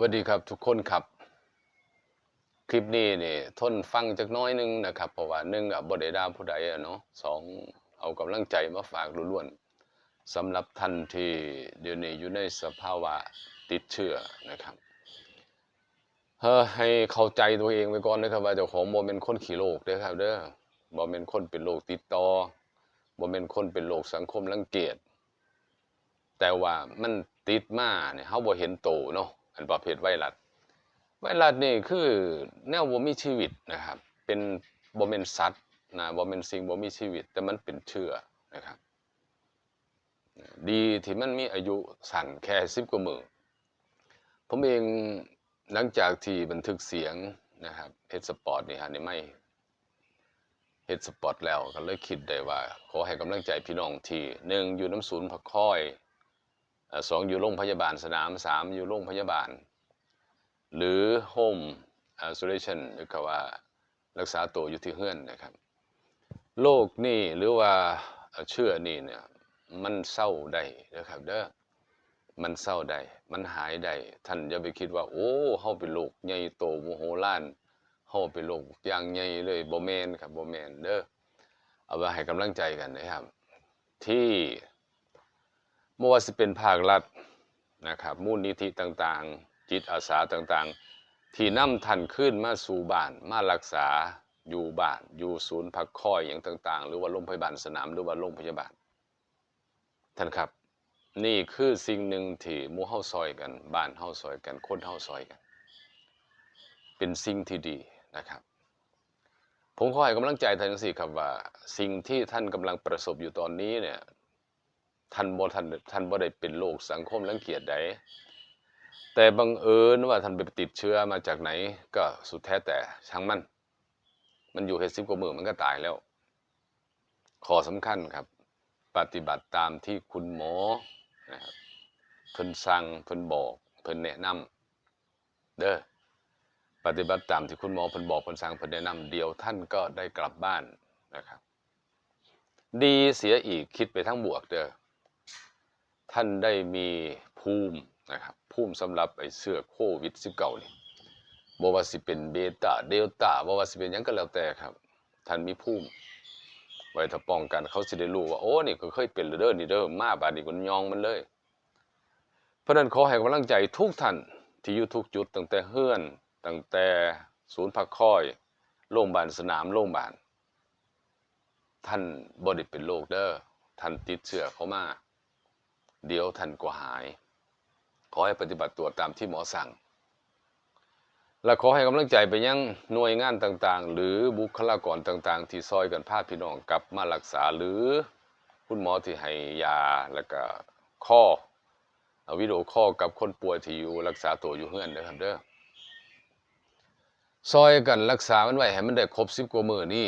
สวัสดีครับทุกคนครับ คลิปนี้นี่ทนฟังจักน้อยนึงนะครับเพราะว่าหนึ่งอะบ่ได้ด่าผู้ใดเนาะสองเอากำลังใจมาฝากล้วนๆสำหรับท่านที่เดี๋ยวนี้อยู่ในสภาวะติดเชื้อนะครับเฮ้ให้เข้าใจตัวเองไว้ก่อนนะครับว่าเจ้าของบ่เป็นคนขี้โรคเด้อครับเด้อบ่เป็นคนเป็นโรคติดต่อบ่เป็นคนเป็นโรคสังคมรังเกียจแต่ว่ามันติดมาเนี่ยเฮาบ่เห็นโตเนาะ อันประเภทไวรัสไวรัสนี่คือแนวบ่มีชีวิตนะครับ เป็นบ่แม่นสัตว์นะบ่แม่นสิ่งบ่มีชีวิต แต่มันเป็นเชื้อนะครับ ดีที่มันมีอายุสั้นแค่10กว่ามือผมเองหลังจากที่บันทึกเสียงนะครับเฮดสปอร์ตนี่ฮะนี่ไม่เฮดสปอร์ตแล้วก็เลยคิดได้ว่า ขอให้กำลังใจพี่น้องที่หนึ่งอยู่น้ำศูนย์พักคอย สองอยู่โรงพยาบาลสนามสามอยู่โรงพยาบาล หรือ home isolation หรือก็ว่ารักษาตัวอยู่ที่เฮือนนะครับโรคนี่หรือว่าเชื้อนี่เนี่ยมันเศร้าได้นะครับเด้อมันเศร้าได้มันหายได้ท่านอย่าไปคิดว่า โอ้เฮาเป็นโรคใหญ่โตโมโหลานเฮาเป็นโรคอย่างใหญ่เลยบ่แม่นครับบ่แม่นเด้อเอาไว้ให้กำลังใจกันนะครับที่ บ่ว่าสิเป็นภาครัฐนะครับมูลนิธิต่างๆ จิตอาสาต่างๆ ที่นำท่านขึ้นมาสู่บ้านมารักษาอยู่บ้านอยู่ศูนย์พักคอยอย่างต่าง ๆ หรือว่าโรงพยาบาลสนามหรือว่าโรงพยาบาลท่านครับนี่คือสิ่งหนึ่งที่มู่เฮาซอยกันบ้านเฮาซอยกันคนเฮาซอยกัน เป็นสิ่งที่ดีนะครับ ผมขอให้กำลังใจท่านจังซี่ครับว่า สิ่งที่ท่านกำลังประสบอยู่ตอนนี้เนี่ย ท่านบ่ท่านท่านบ่ได้เป็นโรคสังคมรังเกียจใดแต่บังเอิญว่าท่านไปติดเชื้อมาจากไหนก็สุดแท้แต่ช่างมัน มันอยู่แค่สิบกว่ามือมันก็ตายแล้ว ขอสำคัญครับ ปฏิบัติตามที่คุณหมอนะครับเพิ่นสั่งเพิ่นบอกเพิ่นแนะนำเด้อปฏิบัติตามที่คุณหมอเพิ่นบอกเพิ่นสั่งเพิ่นแนะนำเดียวท่านก็ได้กลับบ้านนะครับ ดีเสียอีกคิดไปทั้งบวกเด้อ ท่านได้มีภูมินะครับภูมิสำหรับไอ้เสื้อโควิด -19 นี่บ่ว่าสิเป็นเบต้าเดลต้าบ่ว่าสิเป็นหยังก็แล้วแต่ครับ ท่านมีภูมิไว้ถ้าป้องกันเขาสิได้รู้ว่าโอ้นี่ก็เคยเป็นเด้อนี่เด้อมาบาดนี้ก็ยองมันเลย เพราะนั้นขอให้กำลังใจทุกท่านที่อยู่ทุกจุดตั้งแต่เฮือนตั้งแต่ศูนย์พักคอยโรงพยาบาลสนามโรงพยาบาลท่านบ่ได้เป็นโรคเด้อท่านติดเชื้อเข้ามา เดี๋ยวท่านก็หาย ขอให้ปฏิบัติตัวตามที่หมอสั่ง และขอให้กำลังใจไปยังหน่วยงานต่างๆ หรือบุคลากรต่างๆ ที่ซอยกันพาพี่น้องกลับมารักษาหรือคุณหมอที่ให้ยาแล้วก็ข้อวิดีโอข้อกับคนป่วยที่อยู่รักษาตัวอยู่เฮือนเด้อครับเด้อซอยกันรักษามันไว้ให้มันได้ครบสิบกว่ามือนี้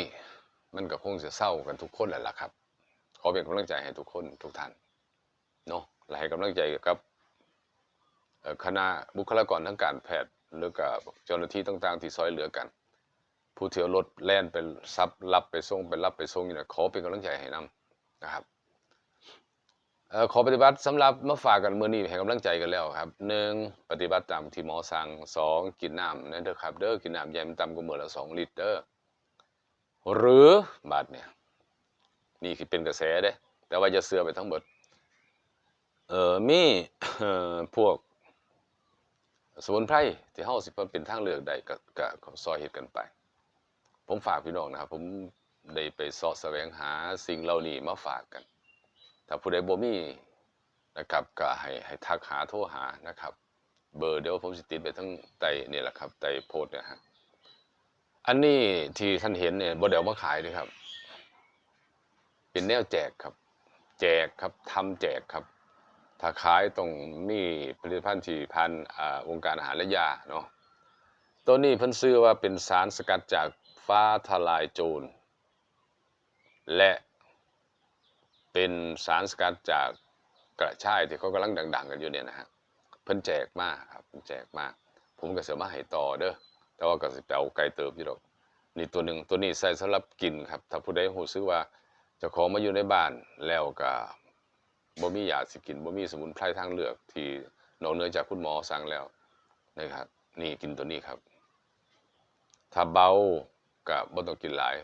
มันก็คงจะเศร้ากันทุกคนแหละล่ะครับ ขอเป็นกำลังใจให้ทุกคนทุกท่าน เนาะและให้กำลังใจกับคณะบุคลากรทางการแพทย์หรือกับเจ้าหน้าที่ต่างๆ ที่ซอยเหลือกัน ผู้เที่ยวรถแล่นไปซับรับไปส่งไปรับไปส่งอยู่นะขอเป็นกำลังใจให้นำนะครับขอปฏิบัติสำหรับมาฝากกันเมื้อนี้ให้กำลังใจกันแล้วครับหนึ่งปฏิบัติตามที่หมอสั่งสองกินน้ำนั่นเด้อครับเด้อกินน้ำใหญ่มันต่ำกว่ามื้อละสองลิตรเด้อหรือบาดเนี่ยนี่คือเป็นกระแสเด้แต่ว่าจะเสือไปทั้งหมด เอ่อมีเอ่อพวกสมุนไพรที่เฮาสิเพิ่นเป็นทางเลือกได้ก็ก็ซอยเฮ็ดกันไป ผมฝากพี่น้องนะครับ ผมได้ไปเสาะแสวงหาสิ่งเหล่านี้มาฝากกัน ถ้าผู้ใดบ่มีนะครับก็ให้ให้ทักหาโทรหานะครับ เบอร์เดี๋ยวผมสิติดไปทั้งใต้นี่แหละครับใต้โพสต์เนี่ยฮะอันนี้ที่ท่านเห็นเนี่ยบ่ได้เอามาขายเลยครับ เป็นแนวแจกครับ แจกครับทำแจกครับ ถ้าขายต้องมีผลิตภัณฑ์ที่พันอ่าองการอาหารและยาเนาะตัวนี้เพิ่นซื้อว่าเป็นสารสกัดจากฟ้าทลายโจร และเป็นสารสกัดจากกระชายที่เขากำลังดัง ๆ กันอยู่เนี่ยนะฮะเพิ่นแจกมากครับเพิ่นแจกมาก ผมก็เสียมาให้ต่อเด้อแต่ว่าก็สิไปเอาไกลเติบอยู่ดอกนี่ตัวหนึ่งตัวนี้ใส่สำหรับกินครับ ถ้าผู้ใดรู้สึกว่าจ้าของมาอยู่ในบ้านแล้วก็ บ่มียาสิกินบ่มีสมุนไพรทางเลือก ที่นอกเหนือจากคุณหมอสั่งแล้วนะครับ นี่กินตัวนี้ครับ ถ้าเบาก็บ่ต้องกินหลาย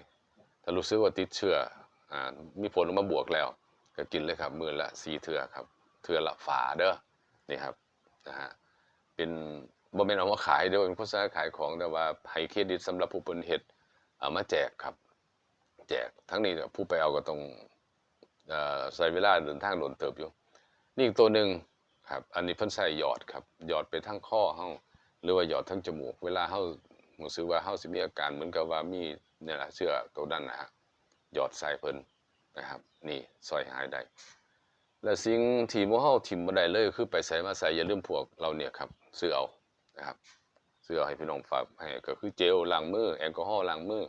ถ้ารู้สึกว่าติดเชื้ออ่ามีผลออกมาบวกแล้ว ก็กินเลยครับ มือละ4เทื่อครับเทื่อละฝาเด้อนี่ครับนะฮะเป็นบ่แม่นเอามาขายเด้อเป็นโฆษณาขายของแต่ว่าให้เครดิตสำหรับผู้เพิ่นเฮ็ดเอามาแจกครับ แจกทั้งนี้ผู้ไปเอาก็ต้อง ใช้เวลาเดินทางโดนเติบอยู่ นี่อีกตัวหนึ่งครับ อันนี้เพิ่นใส่หยอดครับ หยอดไปทั้งข้อเฮาหรือว่าหยอดทั้งจมูก เวลาเฮารู้สึกว่าเฮาสิมีอาการเหมือนกับว่ามีเนี่ยแหละเชื้อตัวนั้นนะฮะหยอดใส่เพิ่นนะครับ นี่ซอยหายได้และสิ่งที่มู่เฮาทิ่มบ่ได้เลยคือไปใส่มาใส่อย่าลืมพวกเราเนี่ยครับซื้อเอานะครับซื้อเอาให้พี่น้องฝากให้ก็คือเจลล้างมือแอลกอฮอล์ล้างมือ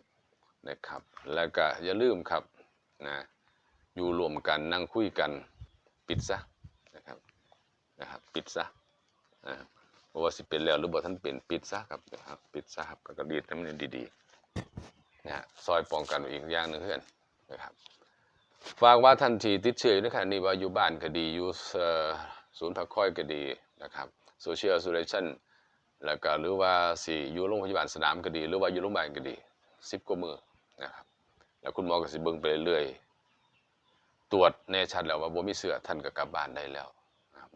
นะครับ แล้วก็อย่าลืมครับนะ อยู่รวมกันนั่งคุยกันปิดซะนะครับนะครับปิดซะอ่าเพราะว่าสิเป็นแล้วหรือบ่ทันเป็นปิดซะครับนะครับปิดซะครับกระดีดให้มันดีๆนะฮะซอยป้องกันอีกอย่างหนึ่งเพื่อนนะครับฝากว่าทันทีติดเชื้ออยู่ในขณะนี้ว่าอยู่บ้านก็ดีอยู่ศูนย์พักคอยก็ดีนะครับโซเชียล o l เลชันแล้วก็หรือว่าสิอยู่โรงพยาบาลสนามก็ดี หรือว่าอยู่โรงพยาบาลก็ดี10กว่ามือนะครับแล้วคุณหมอก็สิเบิ่งไปเรื่อย ตรวจแน่ชัดแล้วว่าบ่มีเสือท่านก็กลับบ้านได้แล้ว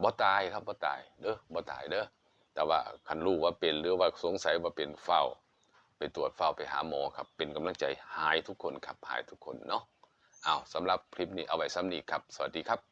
บ่ตายครับบ่ตายเด้อบ่ตายเด้อแต่ว่าคันรู้ว่าเป็นหรือว่าสงสัยว่าเป็นเฝ้า ไปตรวจเฝ้าไปหาหมอครับ เป็นกำลังใจหายทุกคนครับหายทุกคนเนาะอ้าวสำหรับคลิปนี้เอาไว้ซ้ำนี้ครับ สวัสดีครับ